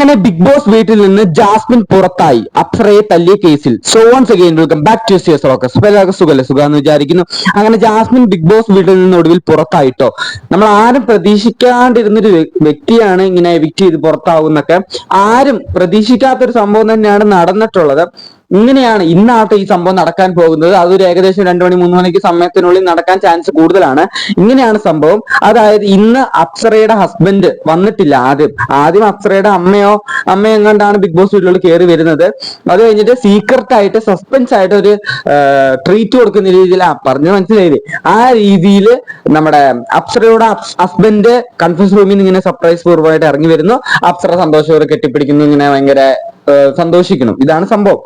അങ്ങനെ big boss വീട്ടിൽ നിന്ന് ജാസ്മിൻ പുറത്തായി. അപ്സറയെ തല്ലിയ കേസിൽ. So once again welcome back to സിയസ് റോക്കസ് എല്ലാവർക്കും സുഖല്ലേ? സുഖമെന്ന് വിചാരിക്കുന്നു. അങ്ങനെ ജാസ്മിൻ ബിഗ് ബോസ് വീട്ടിൽ നിന്ന് ഒടുവിൽ പുറത്തായിട്ടോ? നമ്മൾ ആരും പ്രതീക്ഷിക്കാണ്ടിരുന്നൊരു വ്യ- വ്യക്തിയാണ് ഇങ്ങനെ എവിക്റ്റ് ചെയ്ത് പുറത്താവുന്നൊക്കെ. ആരും പ്രതീക്ഷിക്കാത്തൊരു സംഭവം തന്നെയാണ് നടന്നിട്ടുള്ളത്. ഇങ്ങനെയാണ് ഇന്നാട്ടോ ഈ സംഭവം നടക്കാൻ പോകുന്നത്. അതൊരു ഏകദേശം രണ്ടു മണി മൂന്ന് മണിക്ക് സമയത്തിനുള്ളിൽ നടക്കാൻ ചാൻസ് കൂടുതലാണ്. ഇങ്ങനെയാണ് സംഭവം. അതായത് ഇന്ന് അപ്സറയുടെ ഹസ്ബൻഡ് വന്നിട്ടില്ല ആദ്യം. ആദ്യം അപ്സറയുടെ അമ്മയോ അമ്മയോ എങ്ങാണ്ടാണ് ബിഗ് ബോസ് വീട്ടിലോട്ട് കയറി വരുന്നത്. അത് കഴിഞ്ഞിട്ട് സീക്രട്ട് ആയിട്ട് സസ്പെൻസ് ആയിട്ട് ഒരു ട്രീറ്റ് കൊടുക്കുന്ന രീതിയിൽ പറഞ്ഞു മനസ്സിലായി ആ രീതിയിൽ നമ്മുടെ അപ്സറയുടെ ഹസ്ബൻഡ് കൺഫ്യൂസ് റൂമിൽ നിന്ന് ഇങ്ങനെ സർപ്രൈസ് പൂർവമായിട്ട് ഇറങ്ങി വരുന്നു. അപ്സറ സന്തോഷത്തോടെ കെട്ടിപ്പിടിക്കുന്നു. ഇങ്ങനെ ഭയങ്കര സന്തോഷിക്കണം. ഇതാണ് സംഭവം.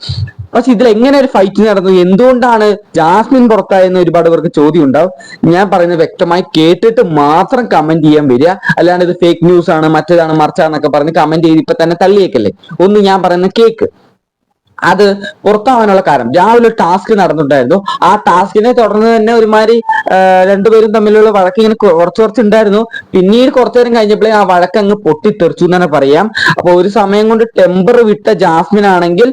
പക്ഷെ ഇതിൽ എങ്ങനെ ഒരു ഫൈറ്റ് നടന്നു? എന്തുകൊണ്ടാണ് ജാസ്മിൻ പുറത്തായെന്ന് ഒരുപാട് പേർക്ക് ചോദ്യം ഉണ്ടാവും ഞാൻ പറയുന്നത് വ്യക്തമായി കേട്ടിട്ട് മാത്രം കമന്റ് ചെയ്യാൻ വരിക. അല്ലാണ്ട് ഇത് ഫേക്ക് ന്യൂസ് ആണ് മറ്റേതാണ് മറിച്ചാന്നൊക്കെ പറഞ്ഞ് കമന്റ് ചെയ്ത് ഇപ്പൊ തന്നെ തള്ളിയേക്കല്ലേ? ഒന്ന് ഞാൻ പറയുന്ന കേക്ക്. അത് പുറത്താവാനുള്ള കാരണം. രാവിലെ ഒരു ടാസ്ക് നടന്നിട്ടുണ്ടായിരുന്നു. ആ ടാസ്കിനെ തുടർന്ന് തന്നെ ഒരുമാതിരി രണ്ടുപേരും തമ്മിലുള്ള വഴക്ക് ഇങ്ങനെ കുറച്ച് കുറച്ച് ഉണ്ടായിരുന്നു പിന്നീട് കുറച്ചു നേരം കഴിഞ്ഞപ്പോഴേ ആ വഴക്ക് അങ്ങ് പൊട്ടിത്തെറിച്ചു എന്ന് തന്നെ പറയാം. അപ്പൊ ഒരു സമയം കൊണ്ട് ടെമ്പർ വിട്ട ജാസ്മിൻ ആണെങ്കിൽ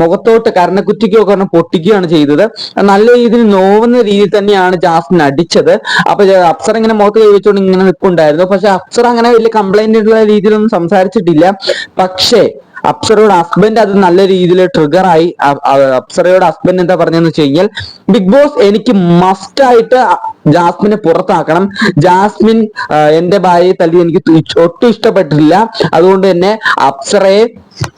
മുഖത്തോട്ട് കരണക്കുറ്റിക്കൊക്കെ പറഞ്ഞ് പൊട്ടിക്കുകയാണ് ചെയ്തത്. നല്ല രീതിയിൽ നോവുന്ന രീതിയിൽ തന്നെയാണ് ജാസ്മിൻ അടിച്ചത്. അപ്പൊ അപ്സർ ഇങ്ങനെ മുഖത്ത് കൈവച്ചുകൊണ്ട് ഇങ്ങനെ നിൽപ്പുണ്ടായിരുന്നു പക്ഷെ അപ്സര അങ്ങനെ വലിയ കംപ്ലൈന്റ് ഉള്ള രീതിയിലൊന്നും സംസാരിച്ചിട്ടില്ല. പക്ഷേ അപ്സരയുടെ ഹസ്ബൻഡ് അത് നല്ല രീതിയിൽ ട്രിഗർ ആയി. അപ്സരയുടെ ഹസ്ബൻഡ് എന്താ പറഞ്ഞതെന്ന് വെച്ച് കഴിഞ്ഞാൽ ബിഗ് ബോസ് എനിക്ക് മസ്റ്റ് ആയിട്ട് ജാസ്മിനെ പുറത്താക്കണം. ജാസ്മിൻ എന്റെ ഭാര്യയെ തല്ലി എനിക്ക് ഒട്ടും ഇഷ്ടപ്പെട്ടില്ല അതുകൊണ്ട് തന്നെ അപ്സറയെ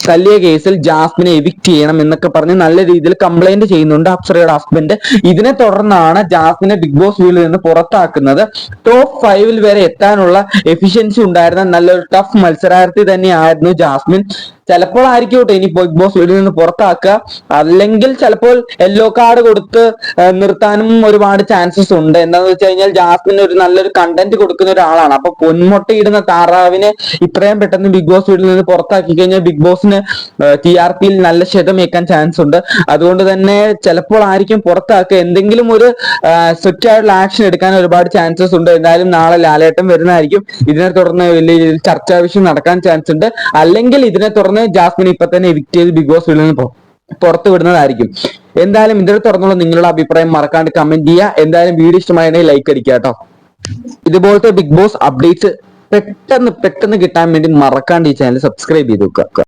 തല്ലിയ കേസിൽ ജാസ്മിനെ എവിക്ട് ചെയ്യണം എന്നൊക്കെ പറഞ്ഞ് നല്ല രീതിയിൽ കംപ്ലൈന്റ് ചെയ്യുന്നുണ്ട് അപ്സറയുടെ ഹസ്ബൻഡ് ഇതിനെ തുടർന്നാണ് ജാസ്മിനെ ബിഗ് ബോസ് വീട്ടിൽ നിന്ന് പുറത്താക്കുന്നത്. ടോപ്പ് ഫൈവിൽ വരെ എത്താനുള്ള എഫിഷ്യൻസി ഉണ്ടായിരുന്ന നല്ലൊരു ടഫ് മത്സരാർത്ഥി തന്നെയായിരുന്നു ജാസ്മിൻ. ചിലപ്പോൾ ആയിരിക്കും ഇനി ബിഗ് ബോസ് വീട്ടിൽ നിന്ന് പുറത്താക്കുക. അല്ലെങ്കിൽ ചിലപ്പോൾ യെല്ലോ കാർഡ് കൊടുത്ത് നിർത്താനും ഒരുപാട് ചാൻസസ് ഉണ്ട്. എന്താണെന്ന് വെച്ച് കഴിഞ്ഞാൽ ജാസ്മിൻ ഒരു നല്ലൊരു കണ്ടന്റ് കൊടുക്കുന്ന ഒരാളാണ്. അപ്പൊ പൊന്മുട്ടയിടുന്ന താറാവിനെ ഇത്രയും പെട്ടെന്ന് ബിഗ് ബോസ് വീട്ടിൽ നിന്ന് പുറത്താക്കി കഴിഞ്ഞാൽ ബിഗ് ബോസിന് ടി ആർ പിയിൽ നല്ല ക്ഷതമേക്കാൻ ചാൻസ് ഉണ്ട്. അതുകൊണ്ട് തന്നെ ചിലപ്പോൾ ആയിരിക്കും പുറത്താക്കുക. എന്തെങ്കിലും ഒരു സ്ട്രിക്റ്റ് ആയിട്ടുള്ള ആക്ഷൻ എടുക്കാൻ ഒരുപാട് ചാൻസസ് ഉണ്ട്. എന്തായാലും നാളെ ലാലേട്ടം വരുന്നതായിരിക്കും. ഇതിനെ തുടർന്ന് വലിയ ചർച്ചാ വിഷയം നടക്കാൻ ചാൻസ് ഉണ്ട്. അല്ലെങ്കിൽ ഇതിനെ തുടർന്ന് ജാസ്മിൻ ഇപ്പൊ തന്നെ എവിക്ട് ചെയ്ത് ബിഗ് ബോസ് വീട്ടിൽ നിന്ന് പുറത്തു വിടുന്നതായിരിക്കും. എന്തായാലും ഇതിനെ തുറന്നുള്ള നിങ്ങളുടെ അഭിപ്രായം മറക്കാണ്ട് കമന്റ് ചെയ്യുക. എന്തായാലും വീഡിയോ ഇഷ്ടമായിരുന്നെങ്കിൽ ലൈക്ക് അടിക്കുക കേട്ടോ. ഇതുപോലത്തെ ബിഗ് ബോസ് അപ്ഡേറ്റ്സ് പെട്ടെന്ന് പെട്ടെന്ന് കിട്ടാൻ വേണ്ടി മറക്കാണ്ട് ഈ ചാനൽ സബ്സ്ക്രൈബ് ചെയ്ത് വെക്കുക.